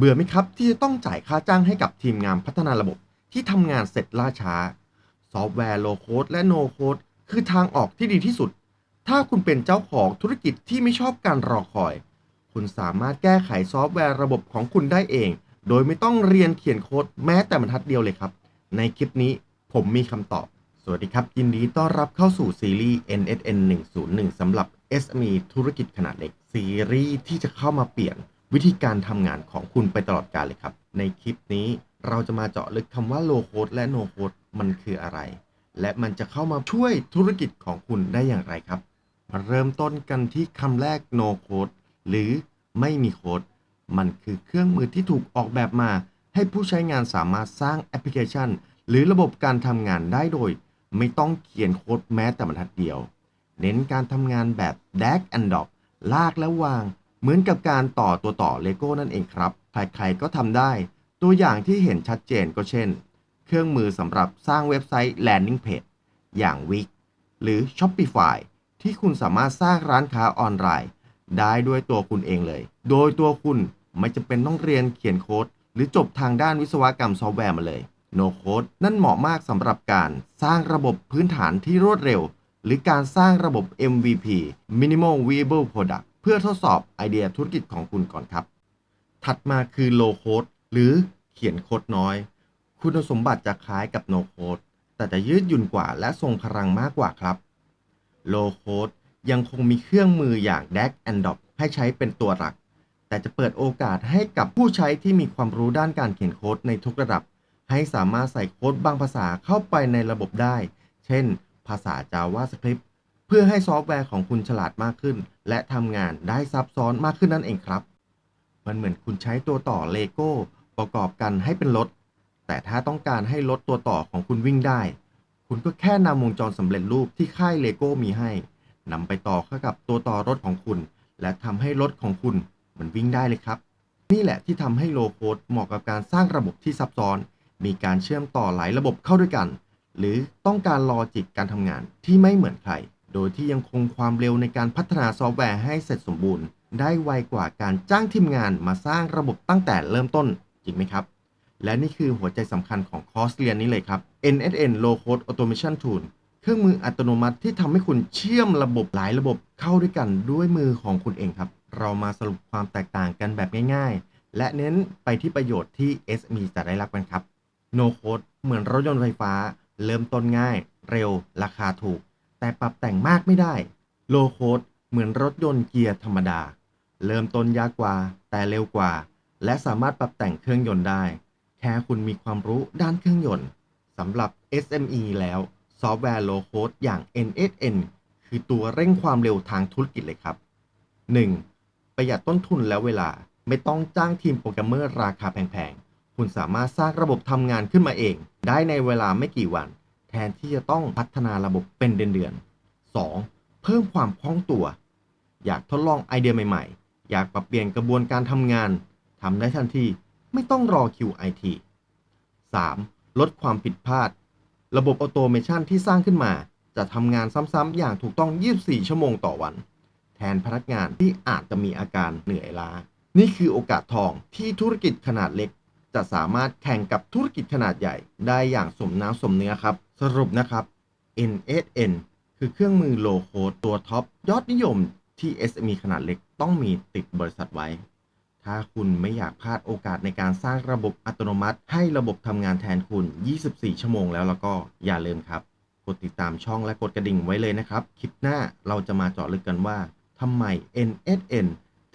เบื่อไหมครับที่จะต้องจ่ายค่าจ้างให้กับทีมงานพัฒนาระบบที่ทำงานเสร็จล่าช้า ซอฟต์แวร์โลโคดและโนโคดคือทางออกที่ดีที่สุด ถ้าคุณเป็นเจ้าของธุรกิจที่ไม่ชอบการรอคอย คุณสามารถแก้ไขซอฟต์แวร์ระบบของคุณได้เอง โดยไม่ต้องเรียนเขียนโค้ดแม้แต่บรรทัดเดียวเลยครับ ในคลิปนี้ผมมีคำตอบ สวัสดีครับ ยินดีต้อนรับเข้าสู่ซีรีส์ NSN 101สำหรับ SME ธุรกิจขนาดเล็กซีรีส์ที่จะเข้ามาเปลี่ยน วิธีการทำงานของคุณไปตลอดกาลเลยครับ ในคลิปนี้เราจะมาเจาะลึกคำว่า low code และ no code มันคืออะไร และมันจะเข้ามาช่วยธุรกิจของคุณได้อย่างไรครับ มาเริ่มต้นกันที่คำแรก no code หรือไม่มีโค้ด มันคือเครื่องมือที่ถูกออกแบบมา ให้ผู้ใช้งานสามารถสร้างแอปพลิเคชัน หรือระบบการทำงานได้โดย ไม่ต้องเขียนโค้ดแม้แต่บรรทัดเดียว เน้นการทำงานแบบ drag and drop ลากและวาง เหมือนกับการต่อตัวต่อเลโก้นั่นเองครับ ใครๆก็ทำได้ ตัวอย่างที่เห็นชัดเจนก็เช่น เครื่องมือสำหรับสร้างเว็บไซต์ landing page อย่าง Wix หรือ Shopify ที่คุณสามารถสร้างร้านค้าออนไลน์ ได้ด้วยตัวคุณเองเลย โดยตัวคุณไม่จำเป็นต้องเรียนเขียนโค้ด หรือจบทางด้านวิศวกรรมซอฟต์แวร์มาเลย No Code นั่นเหมาะมากสำหรับการสร้างระบบพื้นฐานที่รวดเร็ว หรือการสร้างระบบ MVP Minimal Viable Product เพื่อทดสอบไอเดียธุรกิจของคุณก่อนครับ ถัดมาคือ Low Code หรือเขียนโคดน้อย คุณสมบัติจะคล้ายกับ No Code แต่จะยืดหยุ่นกว่าและทรงพลังมากกว่าครับ Low Code ยังคงมีเครื่องมืออย่าง Drag and d o p ให้ใช้เป็นตัวหลัก แต่จะเปิดโอกาสให้กับผู้ใช้ที่มีความรู้ด้านการเขียนโค้ดในทุกระดับ ให้สามารถใส่โค้ดบางภาษาเข้าไปในระบบได้ เช่น ภาษา JavaScript เพื่อให้ซอฟต์แวร์ของคุณฉลาดมากขึ้น และทำงานได้ซับซ้อนมากขึ้นนั่นเองครับ มันเหมือนคุณใช้ตัวต่อเลโก้ประกอบกันให้เป็นรถ แต่ถ้าต้องการให้รถตัวต่อของคุณวิ่งได้ คุณก็แค่นำวงจรสำเร็จรูปที่ค่ายเลโก้มีให้นำไปต่อเข้ากับตัวต่อรถของคุณ และทำให้รถของคุณมันวิ่งได้เลยครับ นี่แหละที่ทำให้โลโคดเหมาะกับการสร้างระบบที่ซับซ้อน มีการเชื่อมต่อหลายระบบเข้าด้วยกัน หรือต้องการลอจิกการทำงานที่ไม่เหมือนใคร โดยที่ยังคงความเร็วในการพัฒนาซอฟต์แวร์ให้เสร็จสมบูรณ์ ได้ไวกว่าการจ้างทีมงานมาสร้างระบบตั้งแต่เริ่มต้น จริงไหมครับ และนี่คือหัวใจสำคัญของคอร์สเรียนนี้เลยครับ NSN Low Code Automation Tool เครื่องมืออัตโนมัติที่ทำให้คุณเชื่อมระบบหลายระบบเข้าด้วยกันด้วยมือของคุณเองครับ เรามาสรุปความแตกต่างกันแบบง่าย ๆ และเน้นไปที่ประโยชน์ที่ SME จะได้รับกันครับ No Code เหมือนรถยนต์ไฟฟ้า เริ่มต้นง่าย เร็ว ราคาถูก แต่ปรับแต่งมากไม่ได้ Low Code เหมือนรถยนต์เกียร์ธรรมดา เริ่มต้นยากกว่า แต่เร็วกว่า และสามารถปรับแต่งเครื่องยนต์ได้ แค่คุณมีความรู้ด้านเครื่องยนต์สำหรับ SME แล้วซอฟต์แวร์ Low Code อย่าง NSN คือตัวเร่งความเร็วทางธุรกิจเลยครับ 1. ประหยัดต้นทุนและเวลาไม่ต้องจ้างทีมโปรแกรมเมอร์ราคาแพงๆ คุณสามารถสร้างระบบทำงานขึ้นมาเอง ได้ในเวลาไม่กี่วัน นที่จะต้องพัฒนาระบบเป็นเดือนๆ 2. เพิ่มความคล่องตัว อยากทดลองไอเดียใหม่ๆ อยากปรับเปลี่ยนกระบวนการทำงานทำได้ทันทีไม่ต้องรอคิวไอที 3. ลดความผิดพลาด ระบบออโตเมชันที่สร้างขึ้นมา จะทำงานซ้ำๆอย่างถูกต้อง 24 ชั่วโมงต่อวัน แทนพนักงานที่อาจจะมีอาการเหนื่อยล้า นี่คือโอกาสทองที่ธุรกิจขนาดเล็ก จะสามารถแข่งกับธุรกิจขนาดใหญ่ ได้อย่างสมน้ำสมเนื้อครับ สรุปนะครับ NSN คือเครื่องมือโลโคตัวท็อปยอดนิยมที่ SME ขนาดเล็กต้องมีติดบริษัทไว้ ถ้าคุณไม่อยากพลาดโอกาสในการสร้างระบบอัตโนมัติ ให้ระบบทำงานแทนคุณ 24 ชั่วโมงแล้วแล้วก็อย่าลืมครับ กดติดตามช่องและกดกระดิ่งไว้เลยนะครับ คลิปหน้าเราจะมาเจาะลึกกันว่าทำไม NSN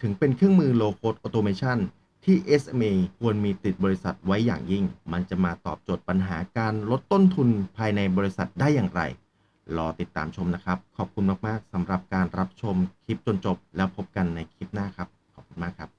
ถึงเป็นเครื่องมือ Low Code Automation ที่ SMA ควรมีติดบริษัทไว้อย่างยิ่ง มันจะมาตอบโจทย์ปัญหาการลดต้นทุนภายในบริษัทได้อย่างไร รอติดตามชมนะครับ ขอบคุณมาก ๆสำหรับการรับชมคลิปจนจบ แล้วพบกันในคลิปหน้าครับ ขอบคุณมากครับ